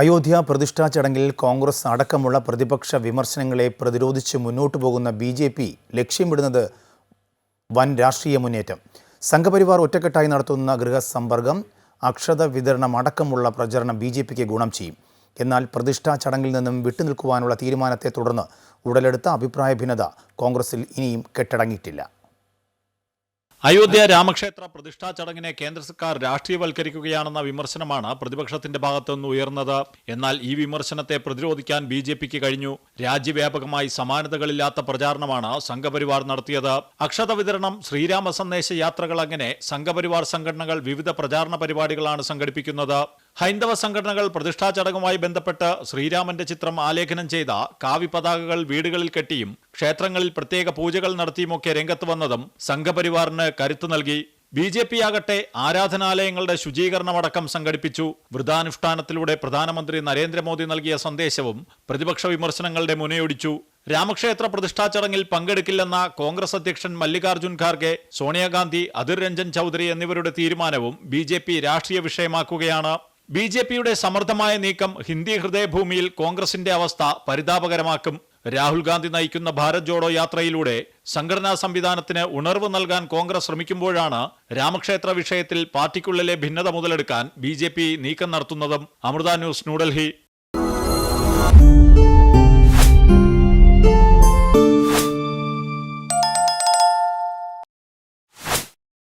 അയോധ്യ പ്രതിഷ്ഠാ ചടങ്ങിൽ കോൺഗ്രസ് അടക്കമുള്ള പ്രതിപക്ഷ വിമർശനങ്ങളെ പ്രതിരോധിച്ച് മുന്നോട്ടു പോകുന്ന ബി ജെ പി ലക്ഷ്യമിടുന്നത് വൻ രാഷ്ട്രീയ മുന്നേറ്റം. സംഘപരിവാർ ഒറ്റക്കെട്ടായി നടത്തുന്ന ഗൃഹസമ്പർക്കം അക്ഷത വിതരണം അടക്കമുള്ള പ്രചരണം ബി ജെ പിക്ക് ഗുണം ചെയ്യും. എന്നാൽ പ്രതിഷ്ഠാ ചടങ്ങിൽ നിന്നും വിട്ടുനിൽക്കുവാനുള്ള തീരുമാനത്തെ തുടർന്ന് ഉടലെടുത്ത അഭിപ്രായ ഭിന്നത കോൺഗ്രസിൽ ഇനിയും കെട്ടടങ്ങിയിട്ടില്ല. അയോധ്യ രാമക്ഷേത്ര പ്രതിഷ്ഠാ ചടങ്ങിനെ കേന്ദ്ര സർക്കാർ രാഷ്ട്രീയവൽക്കരിക്കുകയാണെന്ന വിമർശനമാണ് പ്രതിപക്ഷത്തിന്റെ ഭാഗത്തുനിന്ന് ഉയർന്നത്. എന്നാൽ ഈ വിമർശനത്തെ പ്രതിരോധിക്കാൻ ബി ജെ പിക്ക് കഴിഞ്ഞു. രാജ്യവ്യാപകമായി സമാനതകളില്ലാത്ത പ്രചാരണമാണ് സംഘപരിവാർ നടത്തിയത്. അക്ഷത വിതരണം ശ്രീരാമ സന്ദേശ യാത്രകൾ അങ്ങനെ സംഘപരിവാർ സംഘടനകൾ വിവിധ പ്രചാരണ പരിപാടികളാണ് സംഘടിപ്പിക്കുന്നത്. ഹൈന്ദവ സംഘടനകൾ പ്രതിഷ്ഠാ ചടങ്ങുമായി ബന്ധപ്പെട്ട് ശ്രീരാമന്റെ ചിത്രം ആലേഖനം ചെയ്ത കാവി പതാകകൾ വീടുകളിൽ കെട്ടിയും ക്ഷേത്രങ്ങളിൽ പ്രത്യേക പൂജകൾ നടത്തിയുമൊക്കെ രംഗത്ത് വന്നതും സംഘപരിവാറിന് കരുത്തു നൽകി. ബി ജെ പി ആകട്ടെ ആരാധനാലയങ്ങളുടെ ശുചീകരണമടക്കം സംഘടിപ്പിച്ചു. വൃതാനുഷ്ഠാനത്തിലൂടെ പ്രധാനമന്ത്രി നരേന്ദ്രമോദി നൽകിയ സന്ദേശവും പ്രതിപക്ഷ വിമർശനങ്ങളുടെ മുനയൊടിച്ചു. രാമക്ഷേത്ര പ്രതിഷ്ഠാ ചടങ്ങിൽ പങ്കെടുക്കില്ലെന്ന കോൺഗ്രസ് അധ്യക്ഷൻ മല്ലികാർജുൻ ഖാർഗെ സോണിയാഗാന്ധി അധിർ രഞ്ജൻ ചൌധരി എന്നിവരുടെ തീരുമാനവും ബി രാഷ്ട്രീയ വിഷയമാക്കുകയാണ്. ബി ജെ പിയുടെ സമർത്ഥമായ നീക്കം ഹിന്ദി ഹൃദയഭൂമിയിൽ കോൺഗ്രസിന്റെ അവസ്ഥ പരിതാപകരമാക്കും. രാഹുൽ ഗാന്ധി നയിക്കുന്ന ഭാരത് ജോഡോ യാത്രയിലൂടെ സംഘടനാ സംവിധാനത്തിന് ഉണർവ് നൽകാൻ കോൺഗ്രസ് ശ്രമിക്കുമ്പോഴാണ് രാമക്ഷേത്ര വിഷയത്തിൽ പാർട്ടിക്കുള്ളിലെ ഭിന്നത മുതലെടുക്കാൻ ബി നീക്കം നടത്തുന്നതും. അമൃത ന്യൂസ് ന്യൂഡൽഹി.